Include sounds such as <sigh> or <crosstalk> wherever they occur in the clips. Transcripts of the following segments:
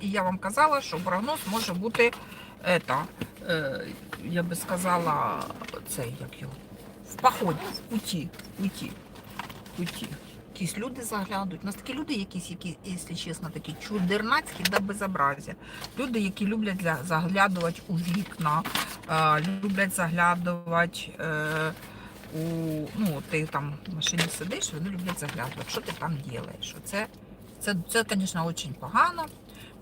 І я вам казала, що прогноз може бути ета, е, я би сказала, цей як його. В поході, в путі, в путі, в путі. Якісь люди заглядують. У нас такі люди, якісь, які, якщо чесно, такі чудернацькі до безобразя. Люди, які люблять для- заглядувати у вікна, е, люблять заглядувати е, у ну, ти там в машині сидиш, вони люблять заглядувати, що ти там робиш. Це, це, це, звісно, дуже погано.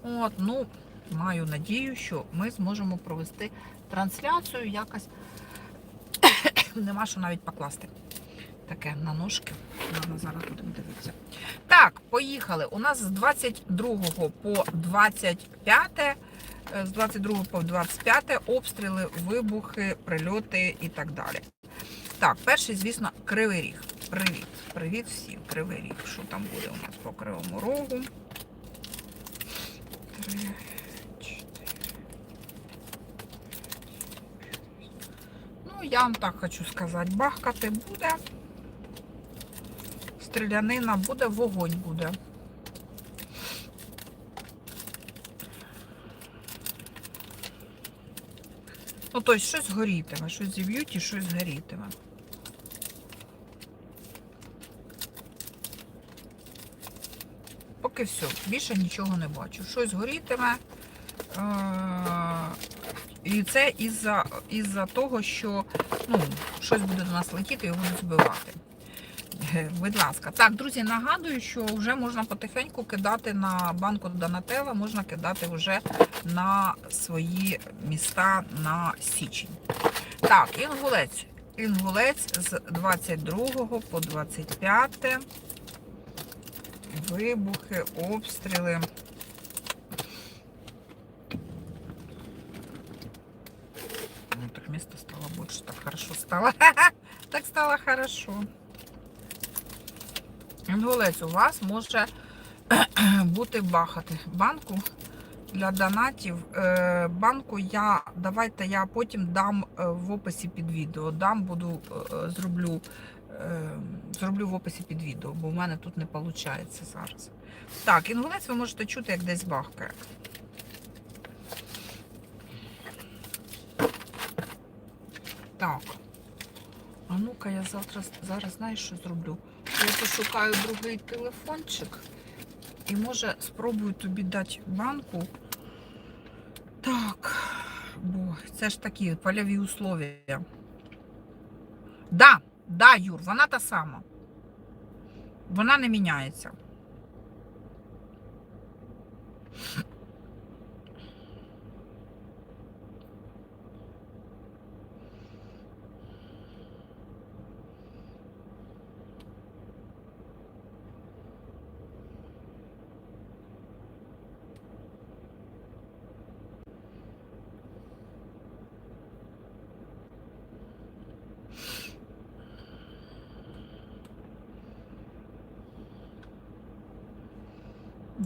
От, ну, маю надію, що ми зможемо провести трансляцію якось. <coughs> Нема що навіть покласти. Таке на ножки. Ладно, зараз будемо дивитися. Так, поїхали. У нас з 22 по 25, е, з 22 по 25 обстріли, вибухи, прильоти і так далі. Так, перший, звісно, Кривий Ріг. Привіт. Привіт всім. Кривий Ріг. Що там буде у нас по Кривому Рогу? Ну, я вам так хочу сказати, бахкати буде. Стрілянина буде, вогонь буде. Ну, тобто щось горітиме, щось зіб'ють і щось горітиме. Поки все, більше нічого не бачу. Щось горітиме. Е, І це із-за із-за того, що ну, щось буде до нас летіти і його будуть збивати. Е, Будь ласка. Так, друзі, нагадую, що вже можна потихеньку кидати на банку Донателла, можна кидати вже на свої міста на січень. Так, інгулець. Інгулець з 22 по 25. Вибухи, обстріли. Ну, так место стало больше, так хорошо стало. <laughs> Так стало хорошо. Інгулець у вас може <clears throat> бути бахати. Банку для донатів. Е, Банку я, давайте я потім дам е, в описі під відео. Дам, буду, е, зроблю, зроблю в описі під відео, бо в мене тут не виходить зараз. Так, інгулець ви можете чути, як десь бахкає. Так. А ну-ка, я завтра зараз знаєш, що зроблю? Я пошукаю другий телефончик і може спробую тобі дати банку. Так, бо це ж такі польові условия. Да, да, Юр, вона та сама. Вона не міняється.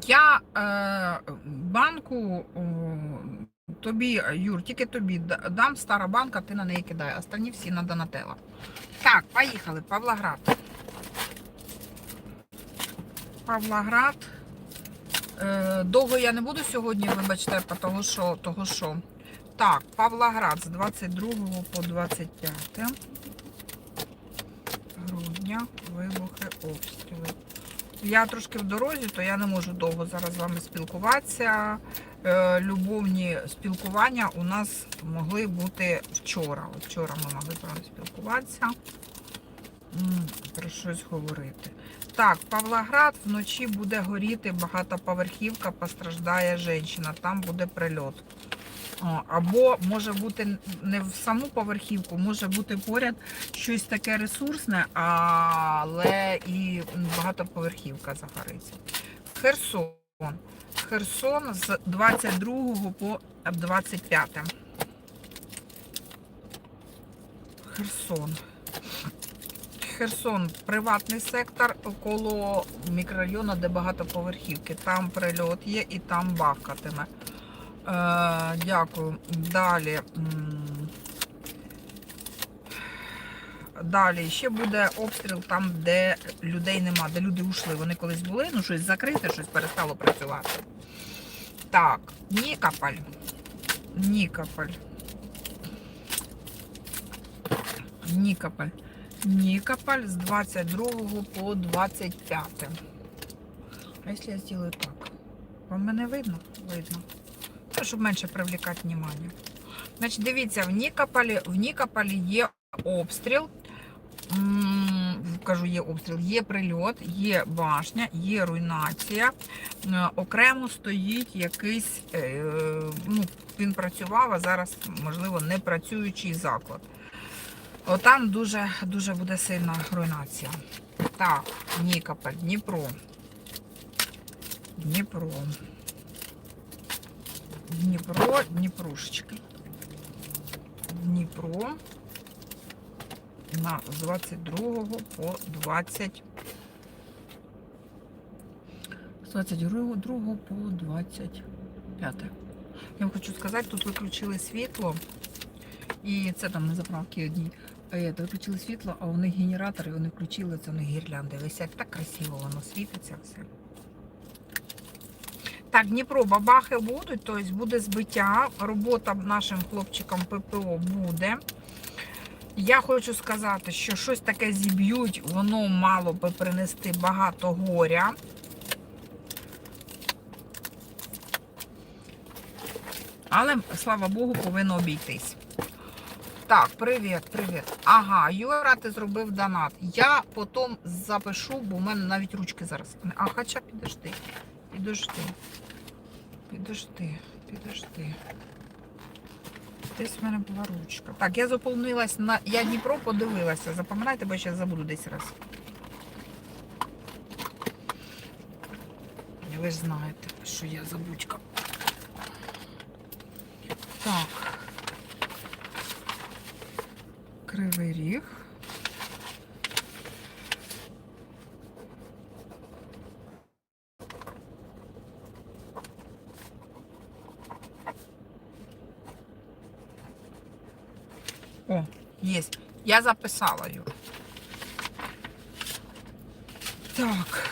Я е, банку о, тобі, Юр, тільки тобі дам стара банка, ти на неї кидай. Останні всі на Донателла. Так, поїхали. Павлоград. Павлоград. Е, довго я не буду сьогодні, вибачте, того що, того що. Так, Павлоград з 22 по 25 грудня, вибухи, обстріли. Я трошки в дорозі, то я не можу довго зараз з вами спілкуватися. Е, Любовні спілкування у нас могли бути вчора. Вчора ми могли з вами спілкуватися, про щось говорити. Так, Павлоград вночі буде горіти багатоповерхівка, постраждає жінка, там буде прильот. Або може бути не в саму поверхівку, може бути поряд щось таке ресурсне, але і багатоповерхівка загориться. Херсон. Херсон з 22 по 25. Херсон. Херсон приватний сектор коло мікрорайону, де багатоповерхівки. Там прильот є і там бахкатиме. Е, дякую. Далі. Далі ще буде обстріл там, де людей нема, де люди ушли. Вони колись були, ну щось закрите, щось перестало працювати. Так, Нікополь. Нікополь. Нікополь. Нікополь з 22 по 25. А якщо я зроблю так? Вам мене видно? Видно. Ну, щоб менше привлекати внимание. Значить, дивіться, в Нікополі, в Нікополі є обстріл. Кажу, є обстріл, є прильот, є башня, є руйнація. Окремо стоїть якийсь, е, ну, він працював, а зараз, можливо, не працюючий заклад. Отам дуже, дуже буде сильна руйнація. Так, Нікополь, Дніпро. Дніпро. Дніпро, Дніпрушечки. Дніпро на з 22 по 20. З 22 по 25. Я вам хочу сказати, тут виключили світло. І це там на заправці одній. Е, Виключили світло, а у них генератори, вони включили це у них гірлянди. Висять так красиво, воно світиться все. Так, Дніпро, бабахи будуть, тобто буде збиття. Робота нашим хлопчикам ППО буде. Я хочу сказати, що щось таке зіб'ють, воно мало би принести багато горя. Але, слава Богу, повинно обійтись. Так, привіт, привіт. Ага, Юра, ти зробив донат. Я потім запишу, бо в мене навіть ручки зараз. А, хоча підожди. Підожди. Підожди, підожди. Десь в мене була ручка. Так, я заповнилась на. Я Дніпро подивилася. Запам'ятайте, бо я зараз забуду десь раз. Ви ж знаєте, що я забудька. Так. Кривий ріг. О, есть. Я записала ее. Так.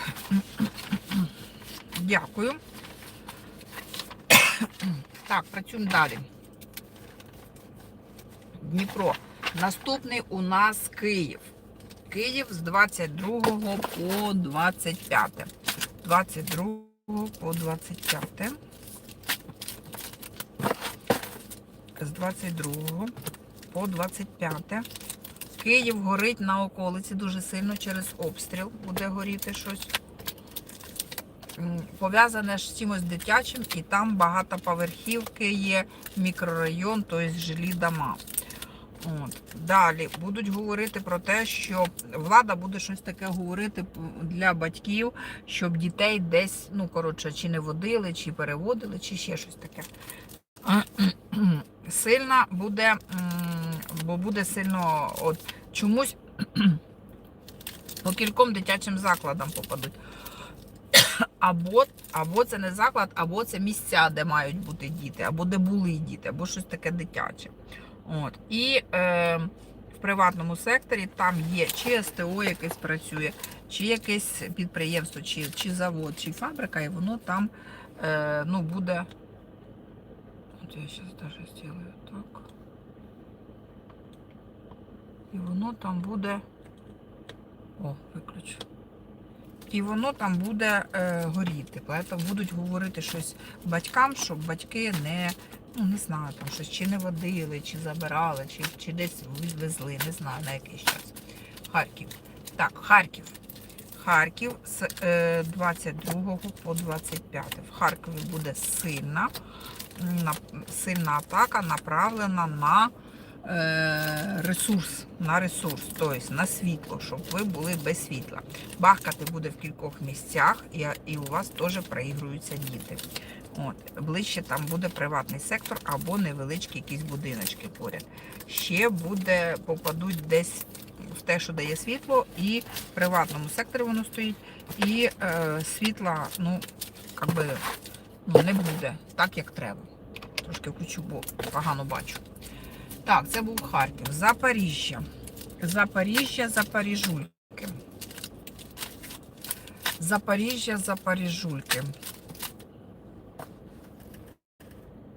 Дякую. Так, працюємо далі. Дніпро. Наступний у нас Київ. Київ з 22 по 25. 22 по 25. З 22 по 25. Київ горить на околиці дуже сильно через обстріл. Буде горіти щось. Пов'язане з чимось дитячим, і там багатоповерхівки є, мікрорайон, тобто жилі дома. От. Далі будуть говорити про те, що влада буде щось таке говорити для батьків, щоб дітей десь, ну коротше, чи не водили, чи переводили, чи ще щось таке. <clears throat> Сильна буде, бо буде сильно от чомусь <clears throat> по кільком дитячим закладам попадуть. <clears throat> Або, або це не заклад, або це місця, де мають бути діти, або де були діти, або щось таке дитяче. От. І е, в приватному секторі там є чи СТО якесь працює, чи якесь підприємство, чи, чи завод, чи фабрика, і воно там е, ну, буде. От я зараз даже зроблю так. І воно там буде. О, виключу. І воно там буде е, горіти. Тому будуть говорити щось батькам, щоб батьки не, ну не знаю, там щось чи не водили, чи забирали, чи, чи десь відвезли, не знаю на якийсь час. Харків. Так, Харків. Харків з е, 22 по 25. В Харкові буде сильна, на, сильна атака направлена на ресурс, на ресурс, тобто на світло, щоб ви були без світла. Бахкати буде в кількох місцях, і, у вас теж проігруються діти. От, ближче там буде приватний сектор або невеличкі якісь будиночки поряд. Ще буде, попадуть десь в те, що дає світло, і в приватному секторі воно стоїть, і е, світла, ну, как би, ну, не буде так, як треба. Трошки включу, бо погано бачу. Так, це був Харків. Запоріжжя. Запоріжжя, Запоріжульки. Запоріжжя, Запоріжульки.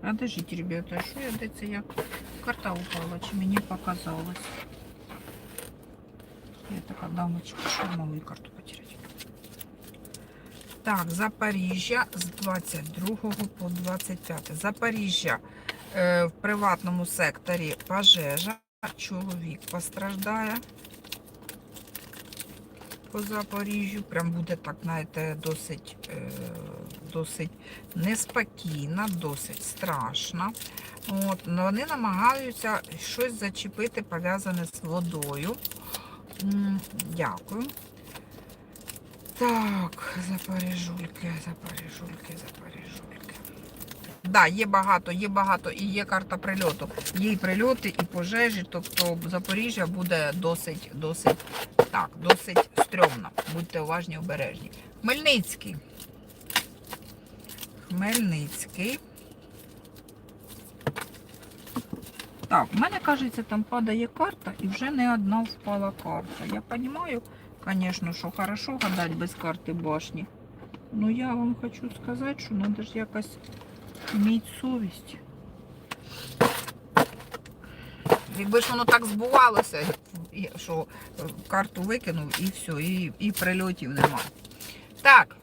А держіть, ребята, що я де це я? Карта упала, чи мені показалось? Я така дамочка, що і карту потеряти. Так, Запоріжжя з 22 по 25. Запоріжжя в приватному секторі пожежа. Чоловік постраждає по Запоріжжю. Прям буде так, знаєте, досить, е, досить неспокійно, досить страшно. От, но вони намагаються щось зачепити, пов'язане з водою. Дякую. Так, запоріжульки, запоріжульки, запоріжульки. Да, є багато, є багато і є карта прильоту. Є і прильоти, і пожежі, тобто Запоріжжя буде досить, досить, так, досить стрьомно. Будьте уважні, обережні. Хмельницький. Хмельницький. Так, в мене кажеться, там падає карта, і вже не одна впала карта. Я розумію, звісно, що хорошо гадати без карти башні. Ну я вам хочу сказати, що треба ж якось мати совість. Якби ж воно так збувалося, що е, карту викинув і все, і, і прильотів нема. Так,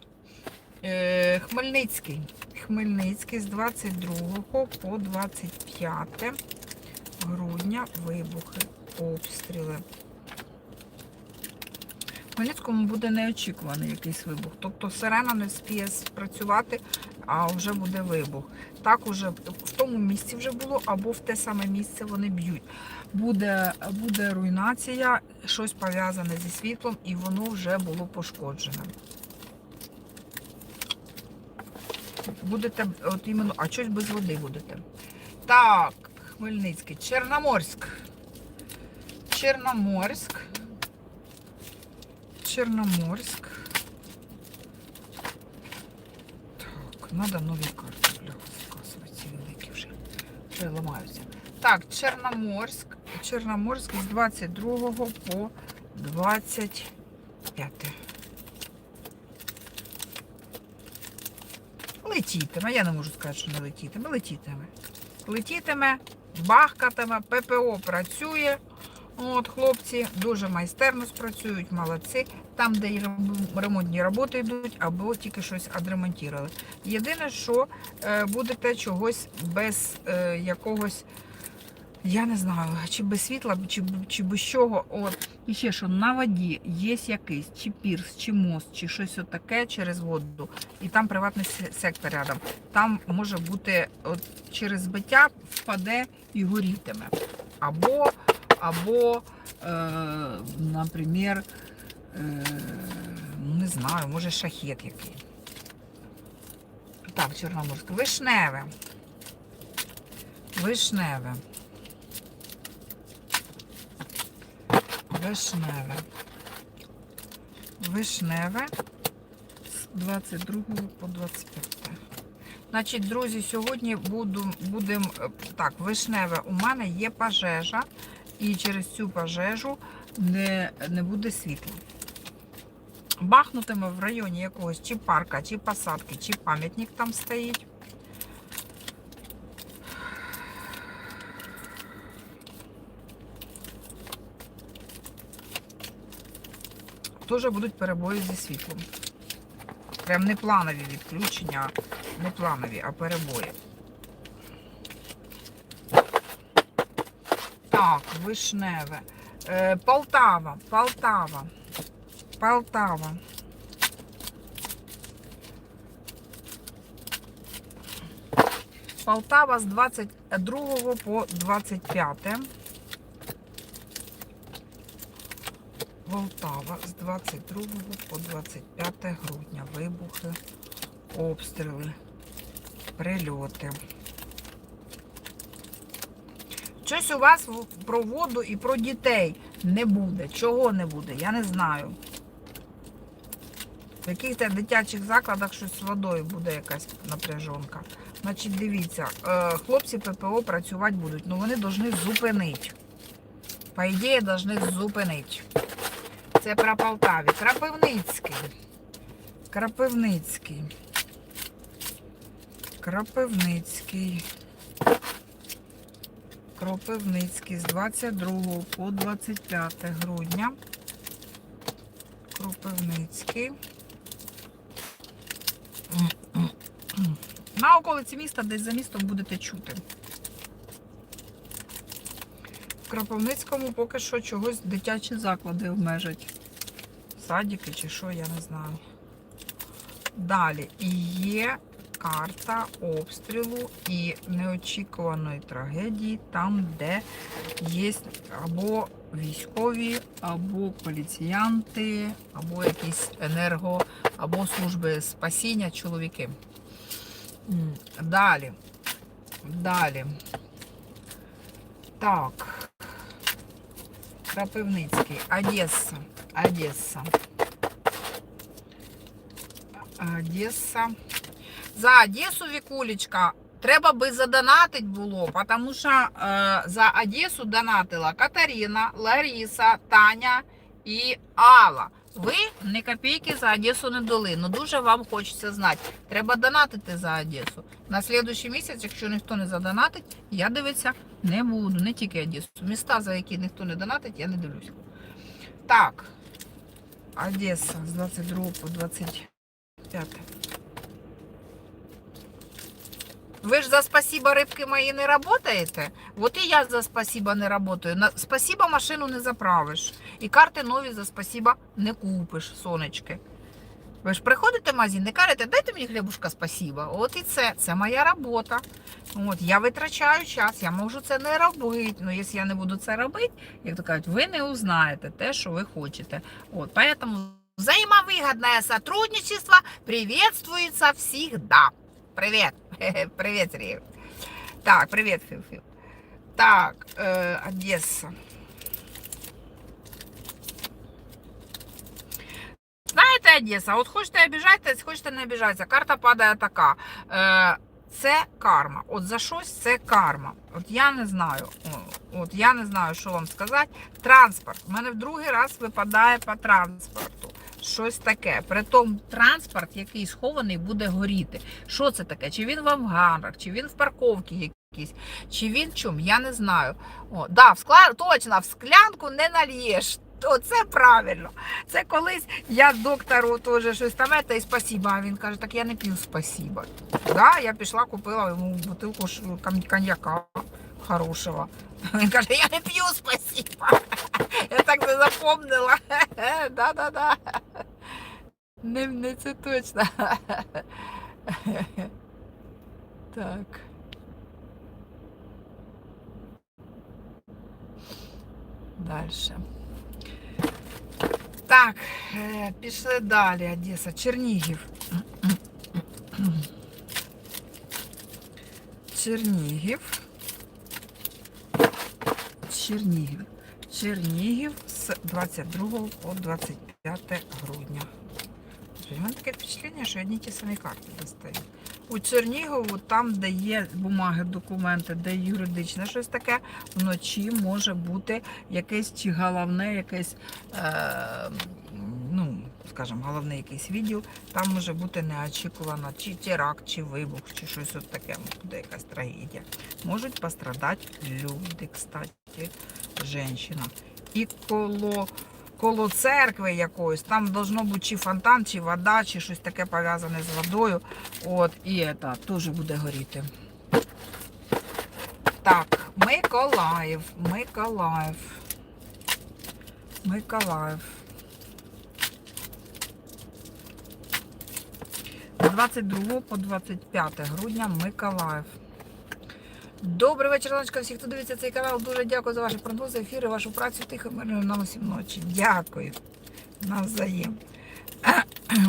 е, Хмельницький. Хмельницький з 22 по 25 грудня вибухи, обстріли. В Хмельницькому буде неочікуваний якийсь вибух. Тобто сирена не вспіє спрацювати, а вже буде вибух. Так уже в тому місці вже було, або в те саме місце вони б'ють. Буде, буде руйнація, щось пов'язане зі світлом, і воно вже було пошкоджене. Будете, от іменно, а щось без води будете. Так, Хмельницький, Чорноморськ. Чорноморськ. Чорноморськ. Треба нові карти, заказувати, ці великі вже. Вже ламаються. Так, Чорноморськ. Чорноморськ з 22 по 25. Летітиме, я не можу сказати, що не летітиме, летітиме. Летітиме, бахкатиме, ППО працює. От, хлопці дуже майстерно спрацюють, молодці. Там, де ремонтні роботи йдуть, або тільки щось відремонтували. Єдине, що е, будете чогось без е, якогось, я не знаю, чи без світла, чи, чи без чого. От. І ще що на воді є якийсь, чи пірс, чи мост, чи щось таке через воду. І там приватний сектор рядом. Там може бути от, через збиття впаде і горітиме. Або або, е, наприклад, е, не знаю, може шахет який. Так, Чорноморське. Вишневе. Вишневе. Вишневе. Вишневе з 22 по 25. Значить, друзі, сьогодні буду, будемо так, вишневе. У мене є пожежа, і через цю пожежу не, не буде світла. Бахнутиме в районі якогось чи парка, чи посадки, чи пам'ятник там стоїть. Теж будуть перебої зі світлом. Прям не планові відключення, не планові, а перебої. Так, вишневе. Е, Полтава, Полтава. Полтава. Полтава з 22 по 25. Полтава з 22 по 25 грудня. Вибухи, обстріли, прильоти. Щось у вас про воду і про дітей не буде. Чого не буде? Я не знаю. В яких-то дитячих закладах щось з водою буде якась напряжонка. Значить, дивіться, е, хлопці ППО працювати будуть, але вони повинні зупинити. По ідеї, повинні зупинити. Це про Полтаві. Крапивницький. Крапивницький. Крапивницький. Кропивницький з 22 по 25 грудня. Кропивницький. На околиці міста, десь за містом будете чути. В Кропивницькому поки що чогось дитячі заклади обмежать. Садики чи що, я не знаю. Далі є карта обстрілу і неочікуваної трагедії там, де є або військові, або поліціянти, або якісь енерго, або служби спасіння, чоловіки. Далі. Далі. Так. Крапивницький. Одеса. Одеса. Одеса. За Одесу, Вікулечка, треба би задонатить було, тому що е, за Одесу донатила Катерина, Лариса, Таня і Алла. Ви ні копійки за Одесу не дали. Ну дуже вам хочеться знати. Треба донатити за Одесу. На слідуючий місяць, якщо ніхто не задонатить, я дивитися не буду. Не тільки Одесу. Міста, за які ніхто не донатить, я не дивлюся. Так. Одеса з 22 по 25. Ви ж за спасибо рибки мої не работаєте? От і я за спасибо не работаю. На спасибо машину не заправиш. І карти нові за спасибо не купиш, сонечки. Ви ж приходите в магазин і кажете, дайте мені хлібушка спасибо. От і це. Це моя робота. От, я витрачаю час, я можу це не робити. Ну, якщо я не буду це робити, як то кажуть, ви не узнаєте те, що ви хочете. От, поэтому взаимовыгодное сотрудничество приветствуется всегда. Привет. <laughs> Привет, Сергей. Так, привет, Фил-Фил. Так, э, Одесса. Знаєте, Одеса, от хочете обіжайтесь, хочете не обіжайтеся. Карта падає така. Е, це карма. От за щось це карма. От я не знаю. От я не знаю, що вам сказати. Транспорт. У мене в другий раз випадає по транспорту. Щось таке. Притом транспорт, який схований, буде горіти. Що це таке? Чи він в ангарах, чи він в парковці якійсь, чи він в чому? Я не знаю. О, да, в скла... Точно, в склянку не нальєш. Оце правильно. Це колись я доктору теж щось там ета і спасіба. А він каже, так я не п'ю спасіба. Да, я пішла, купила йому бутилку коньяка хорошого. Він каже, я не п'ю спасіба. <laughs> Я так не запомнила. <laughs> Да-да-да. Не, не це точно. <laughs> Так. Дальше. Так, е, пішли далі, Одеса. Чернігів. Чернігів. Чернігів. Чернігів з 22 по 25 грудня. У мене таке впечатлення, що одні ті самі карти достають. У Чернігову, там, де є бумаги, документи, де юридичне щось таке, вночі може бути якесь чи головне, якесь, е, ну, скажімо, головний якийсь відділ, там може бути неочікувано чи теракт, чи вибух, чи щось от таке, буде якась трагедія. Можуть пострадати люди, кстати, жінка. І коло коло церкви якоїсь, там должно бути чи фонтан, чи вода, чи щось таке пов'язане з водою. От, і це теж буде горіти. Так, Миколаїв, Миколаїв. Миколаїв. З 22 по 25 грудня Миколаїв. Добрий вечір, Ланочка, всіх, хто дивиться цей канал. Дуже дякую за ваші прогнози, ефіри, вашу працю. Тихо, мирно нам усім ночі. Дякую. Навзаєм.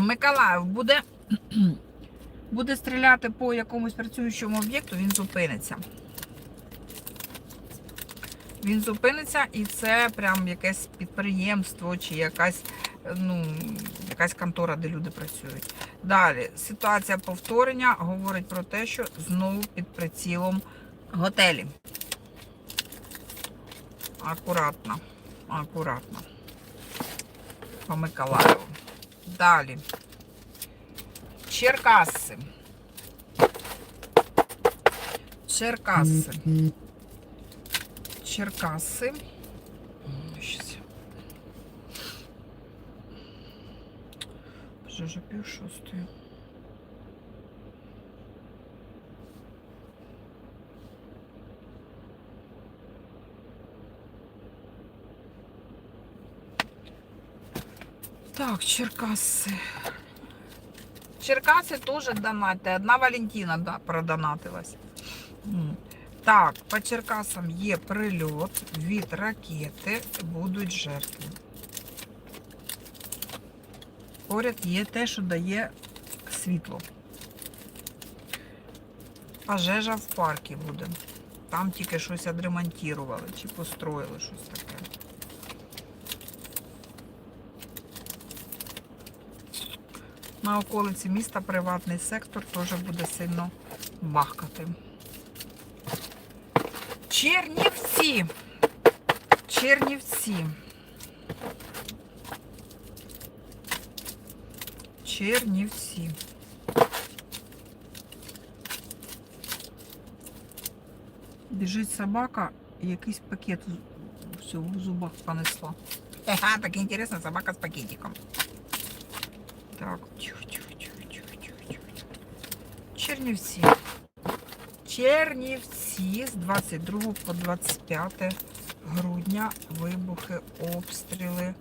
Миколаїв буде, <clears throat> буде стріляти по якомусь працюючому об'єкту, він зупиниться. Він зупиниться і це прям якесь підприємство чи якась, ну, якась контора, де люди працюють. Далі, ситуація повторення говорить про те, що знову під прицілом готелі. Акуратно, акуратно. По Миколаєву. Далі. Черкаси. Черкаси. Черкаси. Вже вже пів шостої. Так, Черкаси. Черкаси теж донатьте. Одна Валентина да, продонатилась. Так, по Черкасам є прильот від ракети, будуть жертви. Поряд є те, що дає світло. Пожежа в парку буде. Там тільки щось відремонтували чи построїли щось таке. На околиці міста приватний сектор теж буде сильно бахкати. Чернівці. Чернівці. Чернівці. Біжить собака якийсь пакет всього в зубах понесла. <laughs> Ага, так інтересно, собака з пакетиком. Так, тихо. Чернівці. Чернівці з 22 по 25 грудня вибухи, обстріли.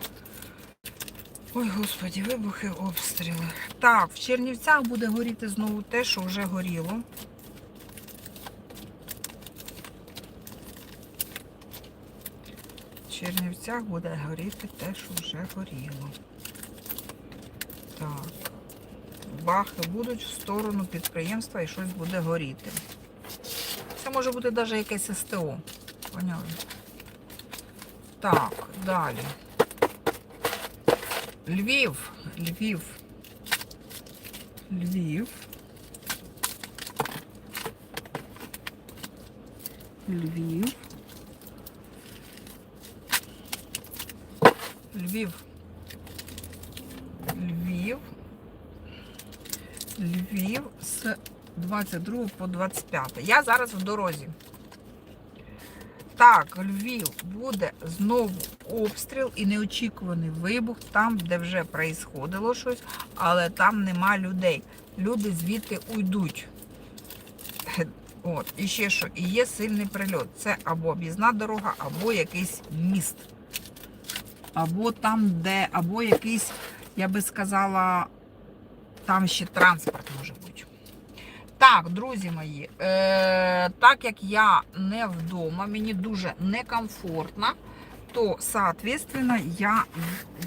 Ой, господі, вибухи, обстріли. Так, в Чернівцях буде горіти знову те, що вже горіло. В Чернівцях буде горіти те, що вже горіло. Так. Бахи будуть в сторону підприємства і щось буде горіти. Це може бути навіть якесь СТО. Поняли? Так, далі. Львів. Львів. Львів. Львів. Львів. Львів. Львів з 22 по 25. Я зараз в дорозі. Так, Львів буде знову обстріл і неочікуваний вибух там, де вже проїсходило щось, але там нема людей. Люди звідти уйдуть. От, і ще що, і є сильний прильот. Це або об'їзна дорога, або якийсь міст. Або там, де, або якийсь, я би сказала, там ще транспорт може. Так, друзі мої, е, так як я не вдома, мені дуже некомфортно, то, соответственно, я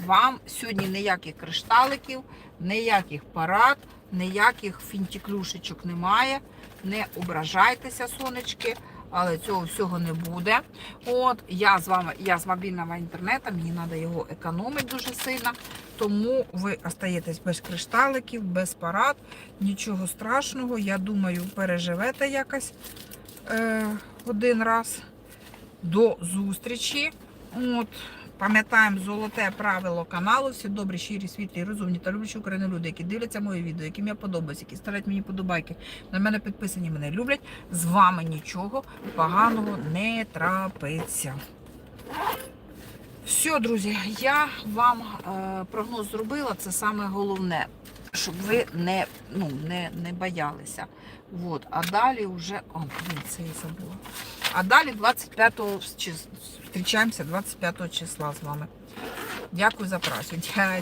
вам сьогодні ніяких кришталиків, ніяких парад, ніяких фінтіклюшечок немає. Не ображайтеся, сонечки, але цього всього не буде. От, я з вами, я з мобільного інтернету, мені треба його економити дуже сильно. Тому ви остаєтесь без кришталиків, без парад, нічого страшного. Я думаю, переживете якось е, один раз. До зустрічі. От, пам'ятаємо золоте правило каналу. Всі добрі, щирі, світлі, розумні та люблячі Україну люди, які дивляться мої відео, яким я подобаюся, які ставлять мені подобайки. На мене підписані, мене люблять. З вами нічого поганого не трапиться. Все, друзі, я вам е, прогноз зробила. Це саме головне, щоб ви не, ну, не, не боялися. Вот. А далі вже. О, блін, це я забула. А далі 25 чис- зустрічаємося 25 числа з вами. Дякую за працю.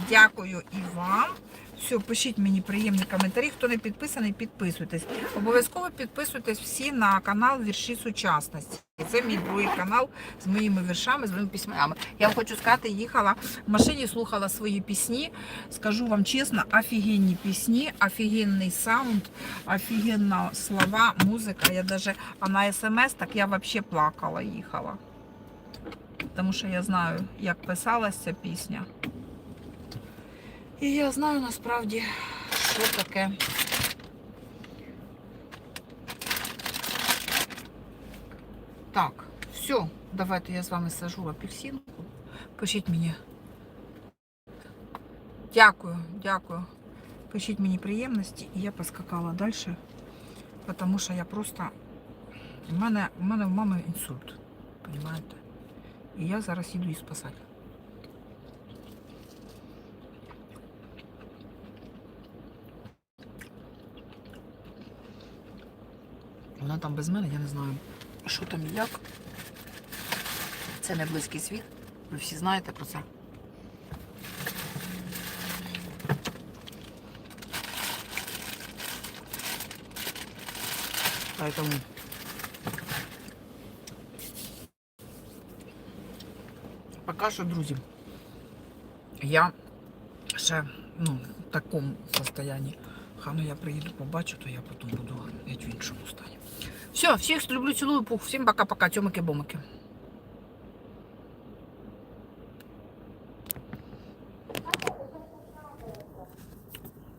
Дякую і вам. Все, пишіть мені приємні коментарі. Хто не підписаний, підписуйтесь. Обов'язково підписуйтесь всі на канал Вірші сучасності. Це мій другий канал з моїми віршами, з моїми письмами. Я вам хочу сказати, їхала в машині, слухала свої пісні. Скажу вам чесно, офігенні пісні, офігенний саунд, офігенна слова, музика. Я даже, а на смс так я взагалі плакала, їхала. Тому що я знаю, як писалась ця пісня. І я знаю насправді, що таке. Так, все, давайте я з вами сажу апельсинку. Пишіть мені. Дякую, дякую. Пишіть мені приємності, і я поскакала далі, тому що я просто У мене, у мене в мами інсульт. Понимаєте? І я зараз їду її спасати. Вона там без мене, я не знаю, що там і як. Це не близький світ. Ви всі знаєте про це. Поэтому поки що, друзі, я ще ну, в такому состоянні. Хано я приїду, побачу, то я потім буду в іншому стані. Все, всіх люблю, цілую, пух. Всім пока-пока, тьомики-бомики.